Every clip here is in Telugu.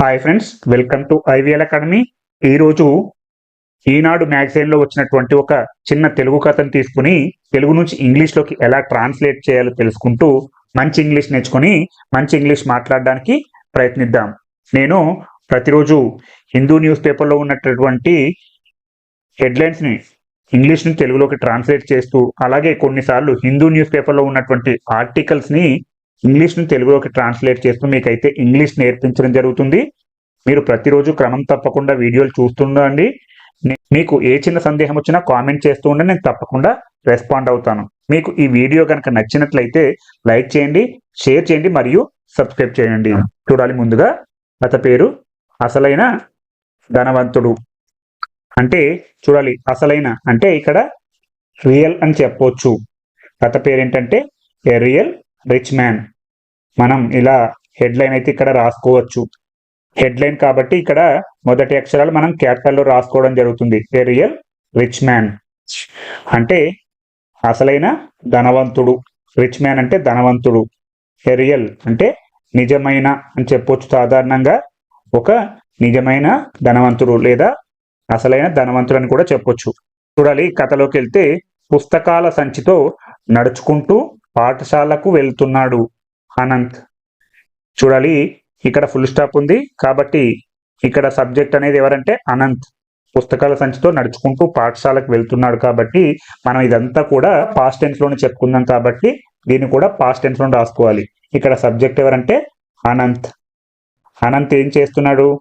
Hi friends welcome to IVL academy ఈరోజు ఈనాడు మ్యాగజైన్లో వచ్చినటువంటి ఒక చిన్న తెలుగు కథను తీసుకుని తెలుగు నుంచి ఇంగ్లీష్లోకి ఎలా ట్రాన్స్లేట్ చేయాలో తెలుసుకుంటూ మంచి ఇంగ్లీష్ నేర్చుకొని మంచి ఇంగ్లీష్ మాట్లాడడానికి ప్రయత్నిద్దాం. నేను ప్రతిరోజు హిందూ న్యూస్ పేపర్లో ఉన్నటువంటి హెడ్లైన్స్ని ఇంగ్లీష్ నుంచి తెలుగులోకి ట్రాన్స్లేట్ చేస్తూ అలాగే కొన్నిసార్లు హిందూ న్యూస్ పేపర్లో ఉన్నటువంటి ఆర్టికల్స్ని ఇంగ్లీష్ నుంచి తెలుగులోకి ట్రాన్స్లేట్ చేస్తూ మీకైతే ఇంగ్లీష్ నేర్పించడం జరుగుతుంది. మీరు ప్రతిరోజు క్రమం తప్పకుండా వీడియోలు చూస్తుండండి మీకు ఏ చిన్న సందేహం వచ్చినా కామెంట్ చేస్తూ ఉంటే నేను తప్పకుండా రెస్పాండ్ అవుతాను. మీకు ఈ వీడియో కనుక నచ్చినట్లయితే లైక్ చేయండి షేర్ చేయండి మరియు సబ్స్క్రైబ్ చేయండి. చూడాలి ముందుగా అత పేరు. అసలైన ధనవంతుడు. అంటే చూడాలి అసలైన అంటే ఇక్కడ రియల్ అని చెప్పొచ్చు. అత పేరు ఏంటంటే ఏ రియల్ రిచ్ మ్యాన్ మనం ఇలా హెడ్లైన్ అయితే ఇక్కడ రాసుకోవచ్చు. హెడ్లైన్ కాబట్టి ఇక్కడ మొదటి అక్షరాలు మనం క్యాపిటల్లో రాసుకోవడం జరుగుతుంది. ఏ రియల్? రిచ్ మ్యాన్ అంటే అసలైన ధనవంతుడు. రిచ్ మ్యాన్ అంటే ధనవంతుడు. A real? అంటే నిజమైన అని చెప్పొచ్చు సాధారణంగా. ఒక నిజమైన ధనవంతుడు లేదా అసలైన ధనవంతుడు అని కూడా చెప్పొచ్చు. చూడాలి కథలోకి వెళ్తే పుస్తకాల సంచితో నడుచుకుంటూ పాఠశాలకు వెళ్తున్నాడు అనంత్. చూడాలి ఇక్కడ ఫుల్ స్టాప్ ఉంది. కాబట్టి ఇక్కడ సబ్జెక్ట్ అనేది ఎవరంటే అనంత్. పుస్తకాల సంచితో నడుచుకుంటూ పాఠశాలకు వెళ్తున్నాడు కాబట్టి మనం ఇదంతా కూడా పాస్ట్ టెన్స్లోనే చెప్పుకుందాం కాబట్టి దీన్ని కూడా పాస్ట్ టెన్స్లోనే రాసుకోవాలి. ఇక్కడ సబ్జెక్ట్ ఎవరంటే అనంత్. అనంత్ ఏం చేస్తున్నాడు?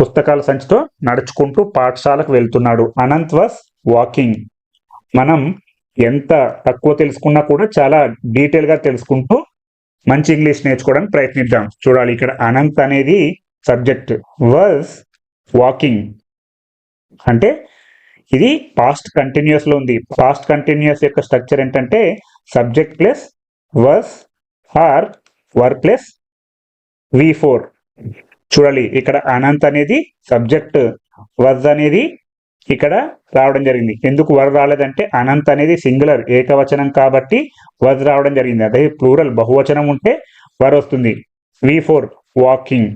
పుస్తకాల సంచితో నడుచుకుంటూ పాఠశాలకు వెళ్తున్నాడు. అనంత్ వాస్ వాకింగ్ మనం ఎంత తక్కువ తెలుసుకున్నా కూడా చాలా డీటెయిల్గా తెలుసుకుంటూ మంచి ఇంగ్లీష్ నేర్చుకోవడానికి ప్రయత్నిద్దాం. చూడాలి ఇక్కడ అనంత్ అనేది సబ్జెక్ట్ వర్స్ వాకింగ్ అంటే ఇది పాస్ట్ కంటిన్యూస్లో ఉంది. పాస్ట్ కంటిన్యూస్ యొక్క స్ట్రక్చర్ ఏంటంటే subject plus was or were plus V four చూడాలి ఇక్కడ అనంత్ అనేది సబ్జెక్ట్ వర్స్ అనేది ఇక్కడ రావడం జరిగింది. ఎందుకు వర రాలేదంటే అనంత్ అనేది సింగులర్ ఏకవచనం కాబట్టి వజ్ రావడం జరిగింది. అదే ప్లూరల్ బహువచనం ఉంటే వర వస్తుంది. V four walking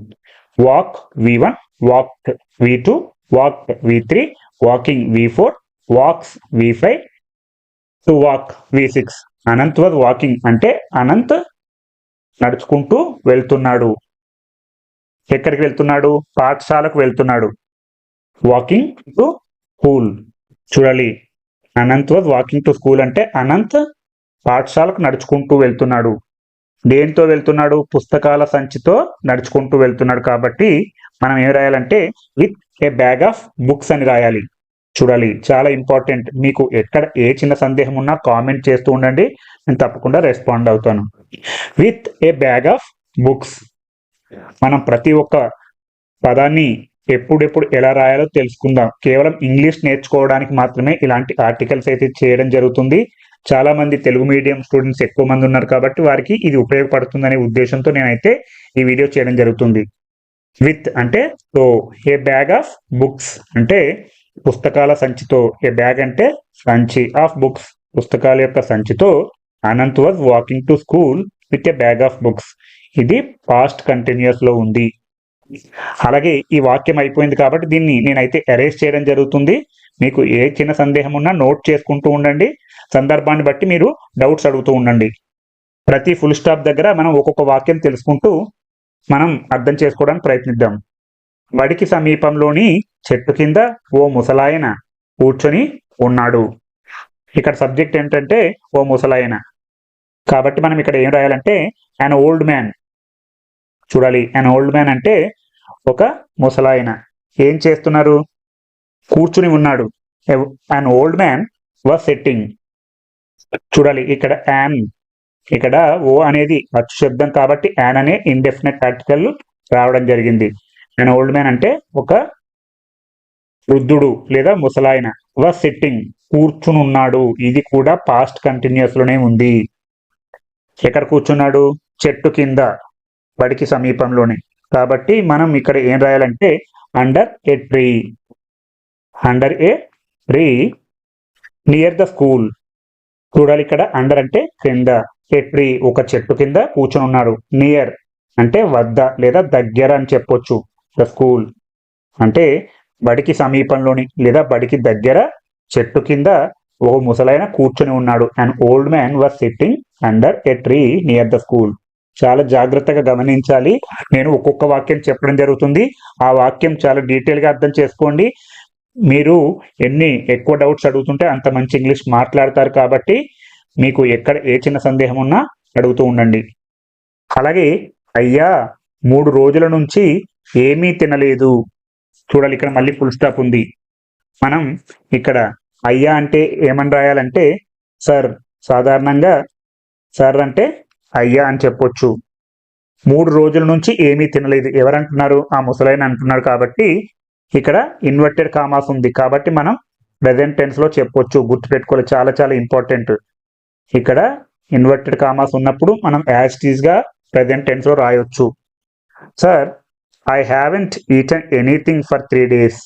walk V one walk V two walk V three walking V four walks V five to walk V six Anant was walking అంటే అనంత్ నడుచుకుంటూ వెళ్తున్నాడు. ఎక్కడికి వెళ్తున్నాడు? పాఠశాలకు వెళ్తున్నాడు. Walking to school. చూడాలి. Anant was walking to school అంటే అనంత్ పాఠశాలకు నడుచుకుంటూ వెళ్తున్నాడు. దేంతో వెళ్తున్నాడు? పుస్తకాల సంచితో నడుచుకుంటూ వెళ్తున్నాడు కాబట్టి మనం ఏం రాయాలంటే with a bag of books అని రాయాలి. చూడాలి. చాలా ఇంపార్టెంట్. మీకు ఎక్కడ ఏ చిన్న సందేహం ఉన్నా కామెంట్ చేస్తూ ఉండండి. నేను తప్పకుండా రెస్పాండ్ అవుతాను. With a bag of books. మనం ప్రతి ఒక్క పదాన్ని ఎప్పుడెప్పుడు ఎలా రాయాలో తెలుసుకుందాం. కేవలం ఇంగ్లీష్ నేర్చుకోవడానికి మాత్రమే ఇలాంటి ఆర్టికల్స్ అయితే చేయడం జరుగుతుంది. చాలా మంది తెలుగు మీడియం స్టూడెంట్స్ ఎక్కువ మంది ఉన్నారు కాబట్టి వారికి ఇది ఉపయోగపడుతుందనే ఉద్దేశంతో నేనైతే ఈ వీడియో చేయడం జరుగుతుంది. విత్ అంటే so a bag of books అంటే పుస్తకాల సంచితో ఏ బ్యాగ్ అంటే సంచి ఆఫ్ బుక్స్ పుస్తకాల యొక్క సంచితో Anant was walking to school with a bag of books. ఇది పాస్ట్ కంటిన్యూస్లో ఉంది. అలాగే ఈ వాక్యం అయిపోయింది కాబట్టి దీన్ని నేనైతే అరేంజ్ చేయడం జరుగుతుంది. మీకు ఏ చిన్న సందేహం ఉన్నా నోట్ చేసుకుంటూ ఉండండి. సందర్భాన్ని బట్టి మీరు డౌట్స్ అడుగుతూ ఉండండి. ప్రతి ఫుల్ స్టాప్ దగ్గర మనం ఒక్కొక్క వాక్యం తెలుసుకుంటూ మనం అర్థం చేసుకోవడానికి ప్రయత్నిద్దాం. వడికి సమీపంలోని చెట్టు కింద ఓ ముసలాయన కూర్చొని ఉన్నాడు. ఇక్కడ సబ్జెక్ట్ ఏంటంటే ఓ ముసలాయన. కాబట్టి మనం ఇక్కడ ఏం రాయాలంటే అన్ ఓల్డ్ మ్యాన్ చూడాలి. అన్ ఓల్డ్ మ్యాన్ అంటే ఒక ముసలాయన. ఏం చేస్తున్నారు? కూర్చుని ఉన్నాడు. An old man was setting చూడాలి ఇక్కడ యాన్ ఇక్కడ ఓ అనేది అచ్చు శబ్దం కాబట్టి యాన్ అనే ఇండెఫినెట్ ఆర్టికల్ రావడం జరిగింది. అన్ ఓల్డ్ మ్యాన్ అంటే ఒక వృద్ధుడు లేదా ముసలాయన వాజ్ సెట్టింగ్ కూర్చుని ఉన్నాడు ఇది కూడా పాస్ట్ కంటిన్యూస్లోనే ఉంది. ఎక్కడ కూర్చున్నాడు? చెట్టు కింద బడికి సమీపంలోనే. కాబట్టి మనం ఇక్కడ ఏం రాయాలంటే under a tree under a tree near the school చూడాలి ఇక్కడ అండర్ అంటే క్రింద. ఏ ట్రీ ఒక చెట్టు కింద కూర్చొని ఉన్నాడు. నియర్ అంటే వద్ద లేదా దగ్గర అని చెప్పొచ్చు. ద స్కూల్ అంటే బడికి సమీపంలోని లేదా బడికి దగ్గర చెట్టు కింద ఓ ముసలైన కూర్చొని ఉన్నాడు. And old man was sitting under a tree near the school చాలా జాగ్రత్తగా గమనించాలి. నేను ఒక్కొక్క వాక్యం చెప్పడం జరుగుతుంది. ఆ వాక్యం చాలా డీటెయిల్గా అర్థం చేసుకోండి. మీరు ఎన్ని ఎక్కువ డౌట్స్ అడుగుతుంటే అంత మంచి ఇంగ్లీష్ మాట్లాడతారు కాబట్టి మీకు ఎక్కడ ఏ చిన్న సందేహం ఉన్నా అడుగుతూ ఉండండి. అలాగే అయ్యా మూడు రోజుల నుంచి ఏమీ తినలేదు. చూడాలి ఇక్కడ మళ్ళీ ఫుల్ స్టాప్ ఉంది. మనం ఇక్కడ అయ్యా అంటే ఏమని రాయాలంటే సార్ సాధారణంగా సార్ అంటే అయ్యా అని చెప్పొచ్చు. మూడు రోజుల నుంచి ఏమీ తినలేదు. ఎవరంటున్నారు? ఆ ముసలైన అంటున్నారు కాబట్టి ఇక్కడ ఇన్వర్టెడ్ కామాస్ ఉంది. కాబట్టి మనం ప్రజెంట్ టెన్స్లో చెప్పొచ్చు. గుర్తుపెట్టుకోవాలి. చాలా చాలా ఇంపార్టెంట్ ఇక్కడ ఇన్వర్టెడ్ కామాస్ ఉన్నప్పుడు మనం యాజ్ ప్రజెంట్ టెన్స్లో రాయొచ్చు. Sir I haven't eaten anything for three days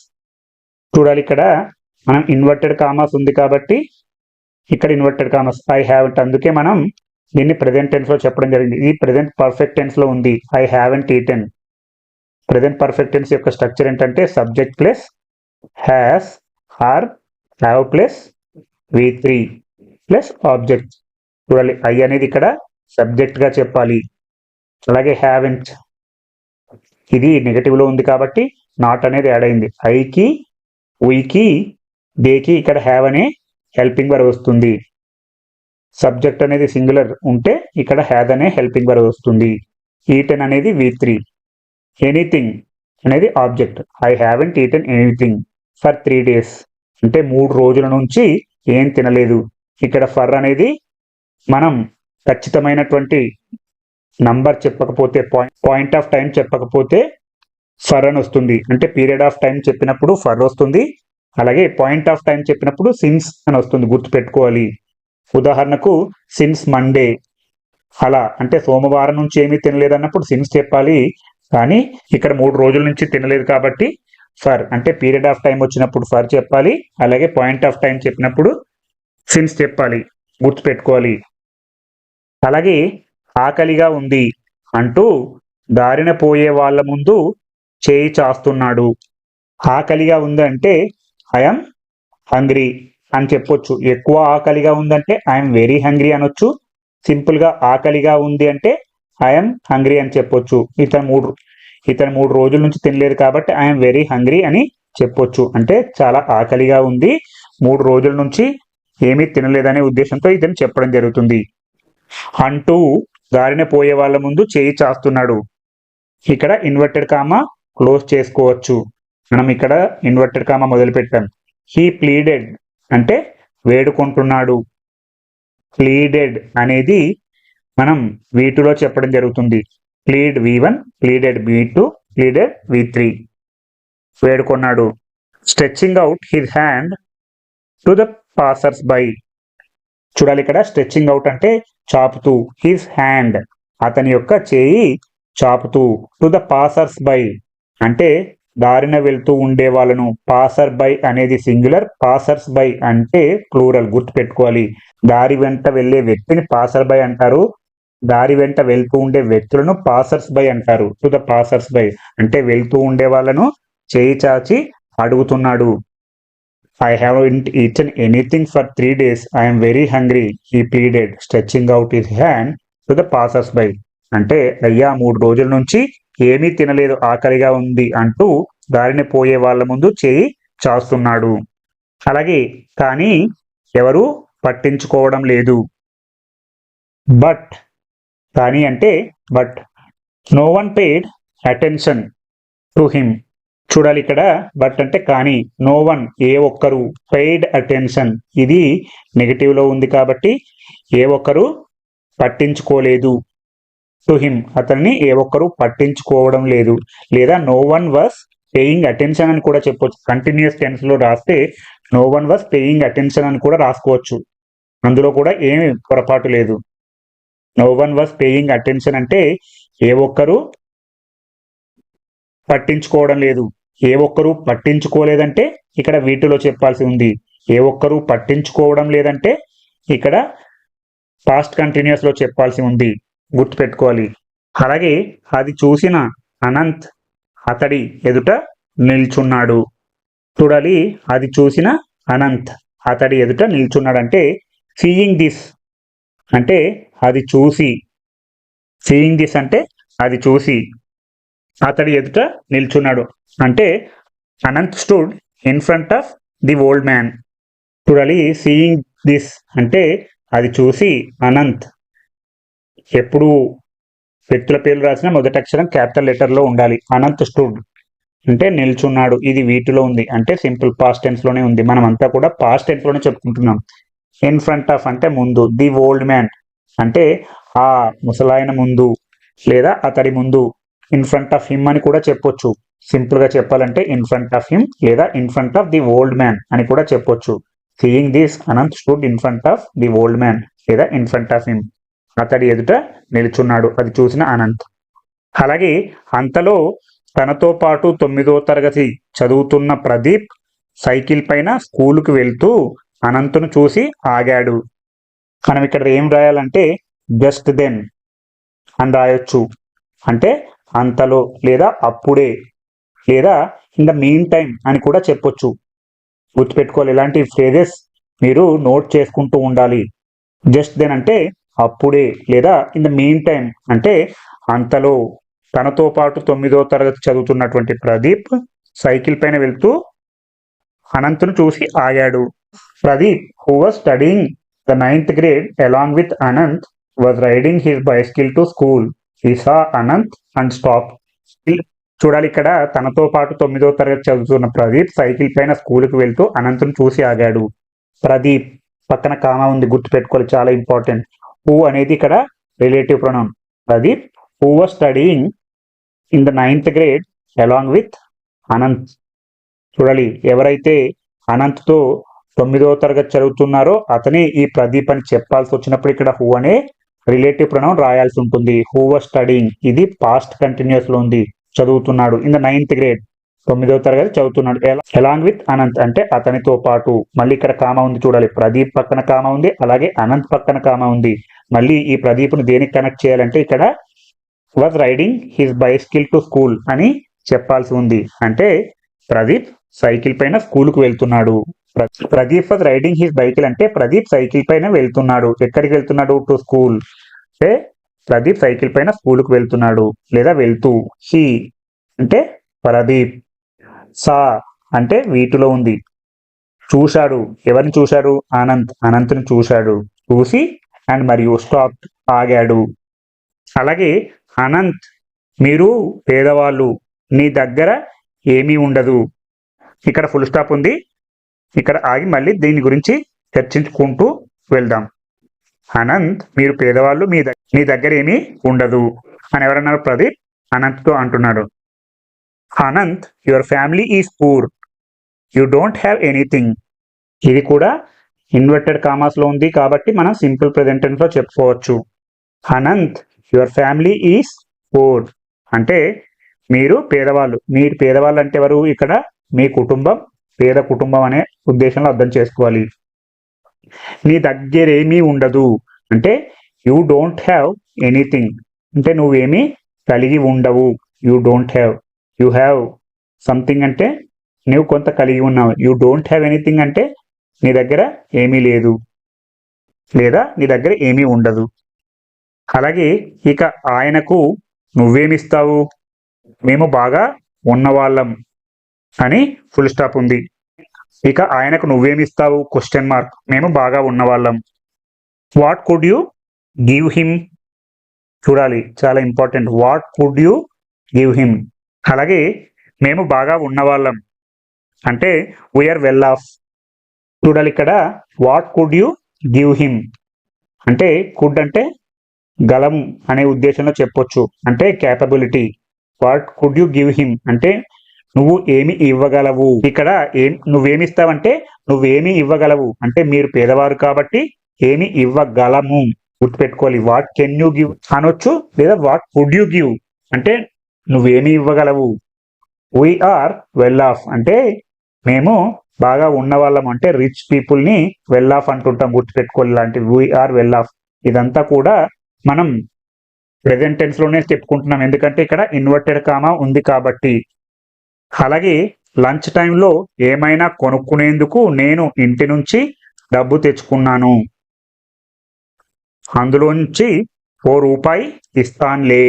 చూడాలి ఇక్కడ. మనం ఇన్వర్టెడ్ కామాస్ ఉంది కాబట్టి ఇక్కడ ఇన్వర్టెడ్ కామాస్ ఐ హ్యావెంట్ అందుకే మనం దీన్ని ప్రజెంట్ టెన్స్లో చెప్పడం జరిగింది. ఇది ప్రజెంట్ పర్ఫెక్ట్ టెన్స్లో ఉంది. I haven't eaten present perfect tense యొక్క స్ట్రక్చర్ ఏంటంటే subject plus has or have plus V three plus object చూడాలి ఐ అనేది ఇక్కడ సబ్జెక్ట్గా చెప్పాలి. అలాగే హ్యావ్ అండ్ ఇది నెగటివ్లో ఉంది కాబట్టి నాట్ అనేది యాడ్ అయింది. ఐకి ఉయికి దేకి ఇక్కడ హ్యావ్ అనే హెల్పింగ్ వర్ వస్తుంది. సబ్జెక్ట్ అనేది సింగులర్ ఉంటే ఇక్కడ హ్యాద్ అనే హెల్పింగ్ వర్ వస్తుంది. ఈటెన్ అనేది వి త్రీ. ఎనీథింగ్ అనేది object. I haven't eaten anything for three days. అంటే మూడు రోజుల నుంచి ఏం తినలేదు. ఇక్కడ ఫర్ అనేది మనం ఖచ్చితమైనటువంటి నంబర్ చెప్పకపోతే పాయింట్ పాయింట్ ఆఫ్ టైం చెప్పకపోతే ఫర్ అని వస్తుంది. అంటే పీరియడ్ ఆఫ్ టైం చెప్పినప్పుడు ఫర్ వస్తుంది. అలాగే పాయింట్ ఆఫ్ టైం చెప్పినప్పుడు సిన్స్ అని వస్తుంది గుర్తుపెట్టుకోవాలి. ఉదాహరణకు సిన్స్ మండే అలా అంటే సోమవారం నుంచి ఏమీ తినలేదు అన్నప్పుడు సిన్స్ చెప్పాలి కానీ ఇక్కడ మూడు రోజుల నుంచి తినలేదు కాబట్టి ఫర్ అంటే పీరియడ్ ఆఫ్ టైం వచ్చినప్పుడు ఫర్ చెప్పాలి అలాగే పాయింట్ ఆఫ్ టైం చెప్పినప్పుడు సిన్స్ చెప్పాలి గుర్తుపెట్టుకోవాలి. అలాగే ఆకలిగా ఉంది అంటూ దారిన పోయే వాళ్ళ ముందు చేయి చాస్తున్నాడు. ఆకలిగా అంటే ఐఎమ్ హంగ్రీ అని చెప్పొచ్చు. ఎక్కువ ఆకలిగా ఉందంటే ఐఎమ్ వెరీ హంగ్రీ అనొచ్చు. సింపుల్గా ఆకలిగా ఉంది అంటే ఐఎమ్ హంగ్రీ అని చెప్పొచ్చు. ఇతను మూడు ఇతను మూడు రోజుల నుంచి తినలేదు కాబట్టి ఐఎమ్ వెరీ హంగ్రీ అని చెప్పొచ్చు. అంటే చాలా ఆకలిగా ఉంది. మూడు రోజుల నుంచి ఏమీ తినలేదనే ఉద్దేశంతో ఇతను చెప్పడం జరుగుతుంది. అంటూ దారిన పోయే వాళ్ళ ముందు చేయి చాస్తున్నాడు. ఇక్కడ ఇన్వర్టెడ్ కామా క్లోజ్ చేసుకోవచ్చు. మనం ఇక్కడ ఇన్వర్టెడ్ కామా మొదలు పెట్టాం హీ ప్లీడెడ్ అంటే వేడుకుంటున్నాడు. ప్లీడెడ్ అనేది మనం వీటిలో చెప్పడం జరుగుతుంది. Plead V one pleaded V two pleaded V three వేడుకున్నాడు. Stretching out his hand to the passers by చూడాలి ఇక్కడ స్ట్రెచ్చింగ్ అవుట్ అంటే చాపుతూ హిజ్ హ్యాండ్ అతని యొక్క చేయి చాపుతూ టు ద పాసర్స్ బై అంటే దారిన వెళ్తూ ఉండే వాళ్ళను పాసర్ బై అనేది సింగులర్ పాసర్స్ బై అంటే ప్లూరల్ గుర్తు పెట్టుకోవాలి దారి వెంట వెళ్ళే వ్యక్తిని పాసర్ బై అంటారు. దారి వెంట వెళ్తూ ఉండే వ్యక్తులను పాసర్స్ బై అంటారు. టు ద పాసర్స్ బై అంటే వెళ్తూ ఉండే వాళ్ళను చేయి చాచి అడుగుతున్నాడు. I have eaten anything for three days I'm very hungry he pleaded stretching out his hand to the passers by అంటే అయ్యా మూడు రోజుల నుంచి ఏమీ తినలేదు ఆకలిగా ఉంది అంటూ దారిని పోయే వాళ్ళ ముందు చేయి చాస్తున్నాడు. అలాగే కానీ ఎవరు పట్టించుకోవడం లేదు. బట్ కానీ అంటే but no one paid attention to him. చూడాలి ఇక్కడ బట్ అంటే కానీ నో వన్ ఏ ఒక్కరు పెయిడ్ అటెన్షన్. ఇది నెగిటివ్లో ఉంది కాబట్టి ఏ ఒక్కరు పట్టించుకోలేదు. టు హిమ్ అతన్ని ఏ ఒక్కరు పట్టించుకోవడం లేదు. లేదా no one was paying attention అని కూడా చెప్పొచ్చు. కంటిన్యూస్ టెన్స్లో రాస్తే no one was paying attention అని కూడా రాసుకోవచ్చు. అందులో కూడా ఏమి పొరపాటు లేదు. No one was paying attention అంటే ఏ ఒక్కరు పట్టించుకోవడం లేదు. ఏ ఒక్కరు పట్టించుకోలేదంటే ఇక్కడ వీటిలో చెప్పాల్సి ఉంది. ఏ ఒక్కరు పట్టించుకోవడం లేదంటే ఇక్కడ పాస్ట్ కంటిన్యూస్లో చెప్పాల్సి ఉంది. గుర్తుపెట్టుకోవాలి. అలాగే అది చూసిన అనంత్ అతడి ఎదుట నిల్చున్నాడు. చూడాలి అది చూసిన అనంత్ అతడి ఎదుట నిల్చున్నాడు అంటే సీయింగ్ దిస్ అంటే అది చూసి. సీయింగ్ దిస్ అంటే అది చూసి. అతడి ఎదుట నిల్చున్నాడు. అంటే Anant stood in front of the old man చూడాలి సీయింగ్ దిస్ అంటే అది చూసి అనంత్ ఎప్పుడు వ్యక్తుల పేర్లు రాసిన మొదటి అక్షరం క్యాపిటల్ లెటర్లో ఉండాలి. అనంత్ స్టూడ్. అంటే నిల్చున్నాడు. ఇది వీటిలో ఉంది. అంటే సింపుల్ పాస్ట్ టెన్స్లోనే ఉంది. మనం అంతా కూడా పాస్ట్ టెన్స్లోనే చెప్పుకుంటున్నాం. ఇన్ ఫ్రంట్ ఆఫ్ అంటే ముందు. The old man. అంటే ఆ ముసలాయన ముందు లేదా అతడి ముందు. ఇన్ ఫ్రంట్ ఆఫ్ హిమ్ అని కూడా చెప్పొచ్చు. సింపుల్గా చెప్పాలంటే ఇన్ ఫ్రంట్ ఆఫ్ హిమ్ లేదా in front of the old man అని కూడా చెప్పొచ్చు. Seeing this. Anant stood in front of the old man లేదా ఇన్ ఫ్రంట్ ఆఫ్ హిమ్. అతడి ఎదుట నిలుచున్నాడు. అది చూసిన అనంత్. అలాగే అంతలో తనతో పాటు తొమ్మిదో తరగతి చదువుతున్న ప్రదీప్ సైకిల్ పైన స్కూలుకు వెళ్తూ అనంతును చూసి ఆగాడు. మనం ఇక్కడ ఏం రాయాలంటే జస్ట్ దెన్ అని రాయొచ్చు. అంటే అంతలో లేదా అప్పుడే లేదా ఇన్ ద మెయిన్ టైం అని కూడా చెప్పొచ్చు. గుర్తుపెట్టుకోవాలి ఇలాంటి ఫ్రేజెస్ మీరు నోట్ చేసుకుంటూ ఉండాలి. జస్ట్ దెన్ అంటే అప్పుడే లేదా ఇన్ ద మెయిన్ టైం అంటే అంతలో తనతో పాటు తొమ్మిదో తరగతి చదువుతున్నటువంటి ప్రదీప్ సైకిల్ పైన వెళ్తూ అనంత్ను చూసి ఆగాడు. Pradeep who was studying the ninth grade along with Anant was riding his bicycle to school he saw Anant and stop చూడాలి ఇక్కడ తనతో పాటు తొమ్మిదో తరగతి చదువుతున్న ప్రదీప్ సైకిల్ పైన స్కూల్కి వెళ్తూ అనంత్ను చూసి ఆగాడు. ప్రదీప్ పక్కన కామా ఉంది గుర్తుపెట్టుకోవాలి చాలా ఇంపార్టెంట్ హూ అనేది ఇక్కడ relative pronoun Pradeep who was studying in the ninth grade along with Anant. చూడాలి ఎవరైతే అనంత్తో తొమ్మిదవ తరగతి చదువుతున్నారో అతనే ఈ ప్రదీప్ అని చెప్పాల్సి వచ్చినప్పుడు ఇక్కడ హూ అనే రిలేటివ్ ప్రొనౌన్ రాయాల్సి ఉంటుంది. హూ వాజ్ స్టడీయింగ్ ఇది పాస్ట్ కంటిన్యూస్లో ఉంది చదువుతున్నాడు ఇన్ ద నైన్త్ గ్రేడ్ తొమ్మిదవ తరగతి చదువుతున్నాడు. ఎలాంగ్ విత్ అనంత్ అంటే అతనితో పాటు. మళ్ళీ ఇక్కడ కామ ఉంది చూడాలి ప్రదీప్ పక్కన కామ ఉంది అలాగే అనంత్ పక్కన కామ ఉంది. మళ్ళీ ఈ ప్రదీప్ను దేనికి కనెక్ట్ చేయాలంటే ఇక్కడ was riding his bicycle to school అని చెప్పాల్సి ఉంది. అంటే ప్రదీప్ సైకిల్ పైన స్కూల్కు వెళ్తున్నాడు. Pradeep was riding his bicycle అంటే ప్రదీప్ సైకిల్ పైన వెళ్తున్నాడు. ఎక్కడికి వెళ్తున్నాడు? టు స్కూల్ అంటే ప్రదీప్ సైకిల్ పైన స్కూల్కు వెళ్తున్నాడు. లేదా వెళ్తూ హీ అంటే ప్రదీప్ సా అంటే వీటిలో ఉంది. చూశాడు. ఎవరిని చూశాడు? అనంత్ అనంత్ని చూశాడు. చూసి అండ్ మరియు స్టాప్ ఆగాడు. అలాగే అనంత్ మీరు పేదవాళ్ళు నీ దగ్గర ఏమీ ఉండదు. ఇక్కడ ఫుల్ స్టాప్ ఉంది. ఇక్కడ ఆగి మళ్ళీ దీని గురించి చర్చించుకుంటూ వెళ్దాం. అనంత్ మీరు పేదవాళ్ళు మీ దగ్గర నీ దగ్గర ఏమీ ఉండదు అని ఎవరన్నారు? ప్రదీప్ అనంత్తో అంటున్నాడు. Anant your family is poor you don't have anything ఇది కూడా ఇన్వర్టెడ్ కామాస్లో ఉంది కాబట్టి మనం సింపుల్ ప్రజెంటెన్స్లో చెప్పుకోవచ్చు. Anant your family is poor అంటే మీరు పేదవాళ్ళు. మీరు పేదవాళ్ళు అంటే ఎవరు? ఇక్కడ మీ కుటుంబం పేద కుటుంబం అనే ఉద్దేశంలో అర్థం చేసుకోవాలి. నీ దగ్గర ఏమీ ఉండదు. అంటే యూ డోంట్ హ్యావ్ ఎనీథింగ్ అంటే నువ్వేమీ కలిగి ఉండవు. You don't have you have something అంటే నువ్వు కొంత కలిగి ఉన్నావు. యూ డోంట్ హ్యావ్ ఎనీథింగ్ అంటే నీ దగ్గర ఏమీ లేదు. లేదా నీ దగ్గర ఏమీ ఉండదు. అలాగే ఇక ఆయనకు నువ్వేమిస్తావు? మేము బాగా ఉన్నవాళ్ళం అని ఫుల్ స్టాప్ ఉంది. ఇక ఆయనకు నువ్వేమిస్తావు? క్వశ్చన్ మార్క్ మేము బాగా ఉన్నవాళ్ళం. What could you give him చూడాలి. చాలా important what could you give him అలాగే మేము బాగా ఉన్నవాళ్ళం. అంటే వీఆర్ వెల్ ఆఫ్ చూడాలి ఇక్కడ. What could you give him అంటే కుడ్ అంటే గలం అనే ఉద్దేశంలో చెప్పొచ్చు. అంటే capability what could you give him అంటే నువ్వు ఏమి ఇవ్వగలవు? ఇక్కడ ఏం నువ్వేమిస్తావంటే నువ్వేమి ఇవ్వగలవు. అంటే మీరు పేదవారు కాబట్టి ఏమి ఇవ్వగలము? గుర్తుపెట్టుకోవాలి. వాట్ కెన్ యూ గివ్ అనొచ్చు. లేదా వాట్ కుడ్ యూ గివ్ అంటే నువ్వేమి ఇవ్వగలవు? వీఆర్ వెల్ ఆఫ్ అంటే మేము బాగా ఉన్నవాళ్ళం అంటే రిచ్ పీపుల్ని వెల్ ఆఫ్ అంటుంటాం గుర్తుపెట్టుకోవాలి. లాంటి వీఆర్ వెల్ ఆఫ్ ఇదంతా కూడా మనం ప్రెసెంట్ టెన్స్లోనే చెప్పుకుంటున్నాం. ఎందుకంటే ఇక్కడ ఇన్వర్టెడ్ కామా ఉంది కాబట్టి. అలాగే లంచ్ టైంలో ఏమైనా కొనుక్కునేందుకు నేను ఇంటి నుంచి డబ్బు తెచ్చుకున్నాను. అందులోంచి ఓ రూపాయి ఇస్తాన్లే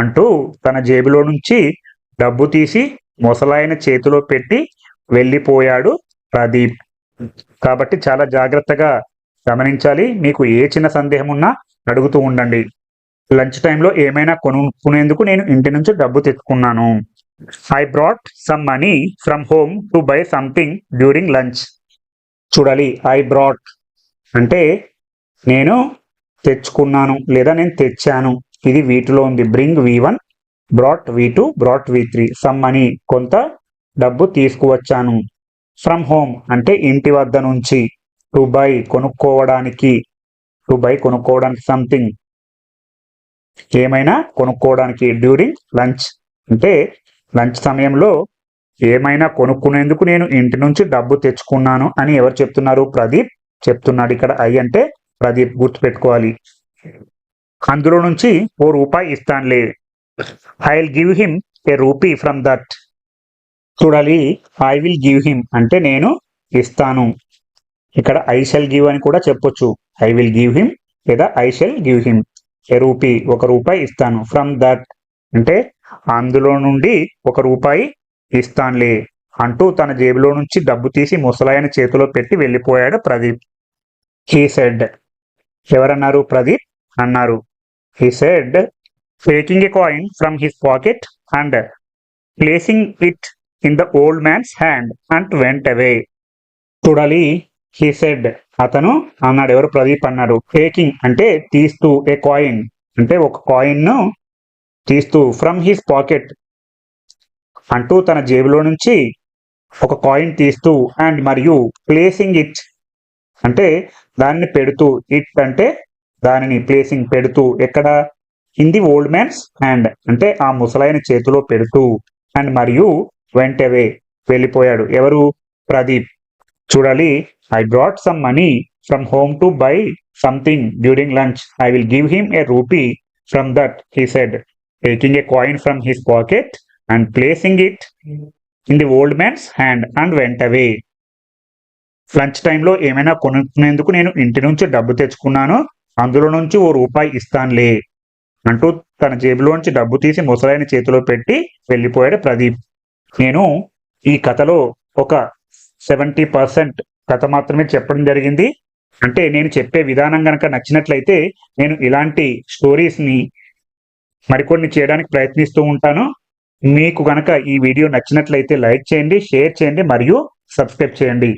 అంటూ తన జేబులో నుంచి డబ్బు తీసి ముసలాయన చేతిలో పెట్టి వెళ్ళిపోయాడు ప్రదీప్. కాబట్టి చాలా జాగ్రత్తగా గమనించాలి. మీకు ఏ చిన్న సందేహం ఉన్నా అడుగుతూ ఉండండి. లంచ్ టైంలో ఏమైనా కొనుక్కునేందుకు నేను ఇంటి నుంచి డబ్బు తెచ్చుకున్నాను. I brought some money from home to buy something during lunch చూడాలి. ఐ బ్రాట్ అంటే నేను తెచ్చుకున్నాను లేదా నేను తెచ్చాను. ఇది వీటిలో ఉంది. Bring V one brought V two brought V three some money కొంత డబ్బు తీసుకువచ్చాను. ఫ్రమ్ హోమ్ అంటే ఇంటి వద్ద నుంచి టు బై కొనుక్కోవడానికి టు బై కొనుక్కోవడానికి సంథింగ్. ఏమైనా కొనుక్కోవడానికి డ్యూరింగ్ లంచ్. అంటే లంచ్ సమయంలో ఏమైనా కొనుక్కునేందుకు నేను ఇంటి నుంచి డబ్బు తెచ్చుకున్నాను అని ఎవరు చెప్తున్నారు? ప్రదీప్ చెప్తున్నాడు ఇక్కడ ఐ అంటే ప్రదీప్ గుర్తుపెట్టుకోవాలి. అందులో నుంచి ఓ రూపాయి ఇస్తానులే. I will give him a rupee from that చూడాలి. ఐ విల్ గివ్ హిమ్ అంటే నేను ఇస్తాను. ఇక్కడ ఐ షెల్ గివ్ అని కూడా చెప్పొచ్చు. ఐ విల్ గివ్ హిమ్ లేదా I shall give him a rupee? ఒక రూపాయి ఇస్తాను. ఫ్రమ్ దట్ అంటే అందులో నుండి ఒక రూపాయి ఇస్తానులే అంటూ తన జేబులో నుంచి డబ్బు తీసి ముసలాయన చేతిలో పెట్టి వెళ్ళిపోయాడు ప్రదీప్. హీ సెడ్ ఎవరన్నారు ప్రదీప్? అన్నారు. He said taking a coin from his pocket and placing it in the old man's hand and went away చూడాలి. హీ సెడ్ అతను అన్నాడు ఎవరు ప్రదీప్ అన్నాడు టేకింగ్ అంటే తీస్తూ ఏ కాయిన్ అంటే ఒక కాయిన్ను తీస్తూ ఫ్రమ్ హిస్ పాకెట్ అంటూ తన జేబులో నుంచి ఒక కాయిన్ తీస్తూ అండ్ మరియు ప్లేసింగ్ ఇట్ అంటే దానిని పెడుతూ ఇట్ అంటే దానిని ప్లేసింగ్ పెడుతూ ఎక్కడ? In the old man's hand అంటే ఆ ముసలైన చేతిలో పెడుతూ అండ్ మరియు వెంట్ అవే వెళ్ళిపోయాడు. ఎవరు? ప్రదీప్. చూడాలి I brought some money from home to buy something during lunch I will give him a rupee from that he said taking a coin from his pocket and placing it in the old man's hand and went away lunch టైంలో ఏమైనా కొనుక్కునేందుకు నేను ఇంటి నుంచి డబ్బు తెచ్చుకున్నాను అందులో నుంచి ఓ రూపాయి ఇస్తానులే అంటూ తన జేబులోంచి డబ్బు తీసి ముసలాయన చేతిలో పెట్టి వెళ్ళిపోయాడు ప్రదీప్. నేను ఈ కథలో ఒక సెవెంటీ పర్సెంట్ కథ మాత్రమే చెప్పడం జరిగింది. అంటే నేను చెప్పే విధానం కనుక నచ్చినట్లయితే నేను ఇలాంటి స్టోరీస్ని మరికొన్ని చేయడానికి ప్రయత్నిస్తూ ఉంటాను. మీకు కనుక ఈ వీడియో నచ్చినట్లయితే లైక్ చేయండి షేర్ చేయండి మరియు సబ్స్క్రైబ్ చేయండి.